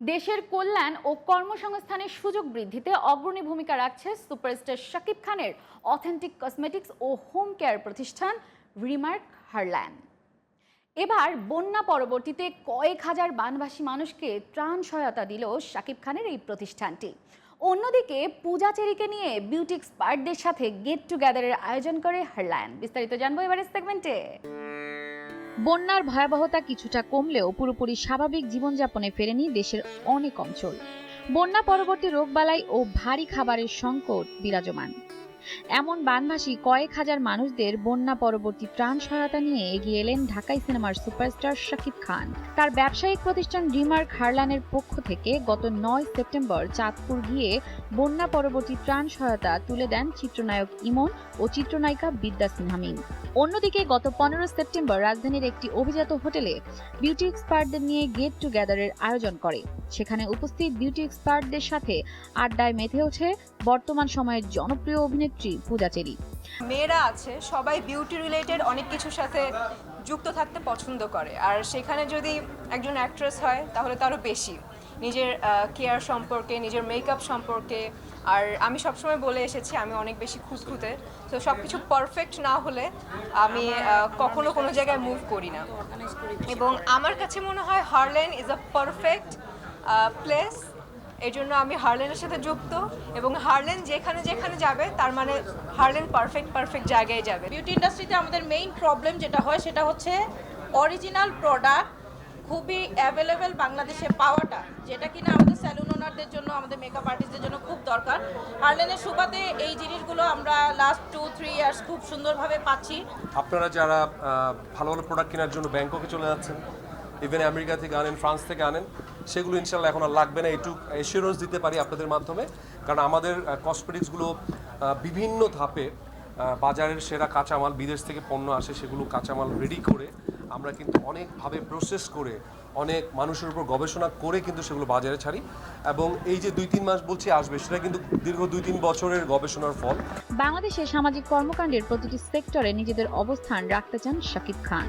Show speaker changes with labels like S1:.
S1: দেশের কল্যাণ ও কর্মসংস্থানের সুযোগ বৃদ্ধিতে অগ্রণী ভূমিকা রাখছে সুপারস্টার শাকিব খানের অথেন্টিক কসমেটিক্স ও হোম কেয়ার প্রতিষ্ঠান রিমার্ক হারল্যান্ড। এবার বন্যা পরবর্তীতে কয়েক হাজার বানবাসী মানুষকে ত্রাণ সহায়তা দিল শাকিব খানের এই প্রতিষ্ঠানটি। অন্যদিকে পূজা চেরিকে নিয়ে বিউটি এক্সপার্টদের সাথে গেট টুগেদারের আয়োজন করে হারল্যান্ড। বিস্তারিত জানব এবারের সেগমেন্টে। বন্যার ভয়াবহতা কিছুটা কমলেও পুরোপুরি স্বাভাবিক জীবনযাপনে ফেরেনি দেশের অনেক অঞ্চল। বন্যা পরবর্তী রোগবালাই ও ভারী খাবারের সংকট বিরাজমান। এমন বানভাসী কয়েক হাজার মানুষদের বন্যা পরবর্তী ত্রাণ সহায়তা নিয়ে এগিয়ে এলেন ঢাকাই সিনেমার সুপারস্টার শাকিব খান। তার ব্যবসায়িক প্রতিষ্ঠান রিমার্ক হারলানের পক্ষ থেকে গত নয় সেপ্টেম্বর চাঁদপুর গিয়ে বন্যা পরবর্তী ত্রাণ সহায়তা তুলে দেন চিত্রনায়ক ইমন ও চিত্রনায়িকা বিদ্যা সিনহামিন। অন্যদিকে গত পনেরো সেপ্টেম্বর রাজধানীর একটি অভিজাত হোটেলে বিউটি এক্সপার্টদের নিয়ে গেট টুগেদারের আয়োজন করে। সেখানে উপস্থিত বিউটি এক্সপার্টদের সাথে আড্ডায় মেতে ওঠে বর্তমান সময়ের জনপ্রিয় অভিনেত্রী পূজা চেরি।
S2: মেয়েরা আছে, সবাই বিউটি রিলেটেড অনেক কিছুর সাথে যুক্ত থাকতে পছন্দ করে। আর সেখানে যদি একজন অ্যাক্ট্রেস হয়, তাহলে তারও বেশি। নিজের কেয়ার সম্পর্কে, নিজের মেকআপ সম্পর্কে। আর আমি সবসময় বলে এসেছি, আমি অনেক বেশি খুঁতখুঁতে। তো সব কিছু পারফেক্ট না হলে আমি কখনো কোনো জায়গায় মুভ করি না। এবং আমার কাছে মনে হয় Harland is a perfect place এই জন্য আমি হারলেনের সাথে যুক্ত এবং হারলেন যেখানে যেখানে যাবে তার মানে হারলেন পারফেক্ট পারফেক্ট জায়গায় যাবে।
S3: বিউটি ইন্ডাস্ট্রিতে আমাদের মেইন প্রবলেম যেটা হয় সেটা হচ্ছে অরিজিনাল প্রোডাক্ট খুবই অ্যাভেলেবেল বাংলাদেশে পাওয়াটা যেটা কিনা আমাদের স্যালুন ওনারদের জন্য আমাদের মেকআপ আর্টিস্টদের জন্য খুব দরকার। হার্লেনের সুবাদে এই জিনিসগুলো আমরা লাস্ট টু থ্রি ইয়ার্স খুব সুন্দরভাবে পাচ্ছি।
S4: আপনারা যারা ভালো ভালো প্রোডাক্ট কেনার জন্য ব্যাংককে চলে যাচ্ছেন ইভেন আমেরিকা থেকে আনেন ফ্রান্স থেকে আনেন সেগুলো ইনশাল্লাহ এখন আর লাগবে না। একটু এসিওরেন্স দিতে পারি আপনাদের মাধ্যমে। কারণ আমাদের কসমেটিক্সগুলো বিভিন্ন ধাপে বাজারের সেরা কাঁচামাল, বিদেশ থেকে পণ্য আসে, সেগুলো কাঁচামাল রেডি করে আমরা কিন্তু অনেকভাবে প্রসেস করে, অনেক মানুষের উপর গবেষণা করে কিন্তু সেগুলো বাজারে ছাড়ি। এবং এই যে দুই তিন মাস বলছি আসবে, সেটা কিন্তু দীর্ঘ দুই তিন বছরের গবেষণার ফল।
S1: বাংলাদেশে সামাজিক কর্মকাণ্ডের প্রতিটি সেক্টরে নিজেদের অবস্থান রাখতে চান শাকিব খান।